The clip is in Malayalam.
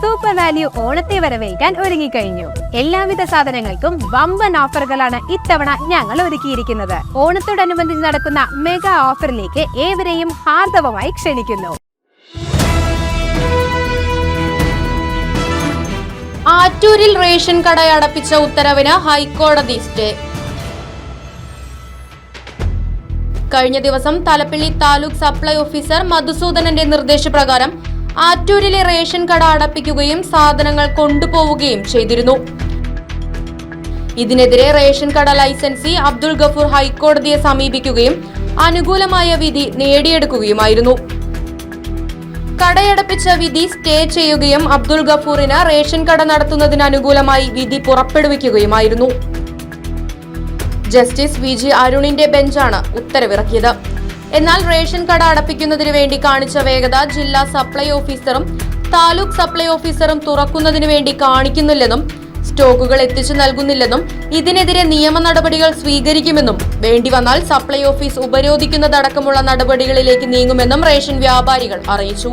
സൂപ്പർ വാല്യൂ ഓണത്തെ വരവേൽക്കാൻ ഒരുങ്ങിക്കഴിഞ്ഞു. എല്ലാവിധ സാധനങ്ങൾക്കും വമ്പൻ ഓഫറുകളാണ് ഇത്തവണ ഞങ്ങൾ ഒരുക്കിയിരിക്കുന്നത്. ഓണത്തോടനുബന്ധിച്ച് നടക്കുന്ന മെഗാ ഓഫറിലേക്ക് ഏവരെയും ഹാർദവമായി ക്ഷണിക്കുന്നു. ആറ്റൂരിൽ റേഷൻ കട അടപ്പിച്ച ഉത്തരവിന് ഹൈക്കോടതി സ്റ്റേ. കഴിഞ്ഞ ദിവസം തലപ്പള്ളി താലൂക്ക് സപ്ലൈ ഓഫീസർ മധുസൂദനന്റെ നിർദ്ദേശപ്രകാരം ആറ്റൂരിലെ റേഷൻ കട അടപ്പിക്കുകയും സാധനങ്ങൾ കൊണ്ടുപോവുകയും ചെയ്തിരുന്നു. ഇതിനെതിരെ റേഷൻ കട ലൈസൻസി അബ്ദുൾ ഗഫൂർ ഹൈക്കോടതിയെ സമീപിക്കുകയും അനുകൂലമായ വിധി നേടിയെടുക്കുകയുമായിരുന്നു. കടയടപ്പിച്ച വിധി സ്റ്റേ ചെയ്യുകയും അബ്ദുൾ ഗഫൂറിന് റേഷൻ കട നടത്തുന്നതിന് അനുകൂലമായി വിധി പുറപ്പെടുവിക്കുകയുമായിരുന്നു. ജസ്റ്റിസ് വി ജി അരുണിന്റെ ബെഞ്ചാണ് ഉത്തരവിറക്കിയത്. എന്നാൽ റേഷൻ കട അടപ്പിക്കുന്നതിന് വേണ്ടി കാണിച്ച വേഗത ജില്ലാ സപ്ലൈ ഓഫീസറും താലൂക്ക് സപ്ലൈ ഓഫീസറും തുറക്കുന്നതിന് വേണ്ടി കാണിക്കുന്നില്ലെന്നും സ്റ്റോക്കുകൾ എത്തിച്ചു നൽകുന്നില്ലെന്നും ഇതിനെതിരെ നിയമ നടപടികൾ സ്വീകരിക്കുമെന്നും വേണ്ടി വന്നാൽ സപ്ലൈ ഓഫീസ് ഉപരോധിക്കുന്നതടക്കമുള്ള നടപടികളിലേക്ക് നീങ്ങുമെന്നും റേഷൻ വ്യാപാരികൾ അറിയിച്ചു.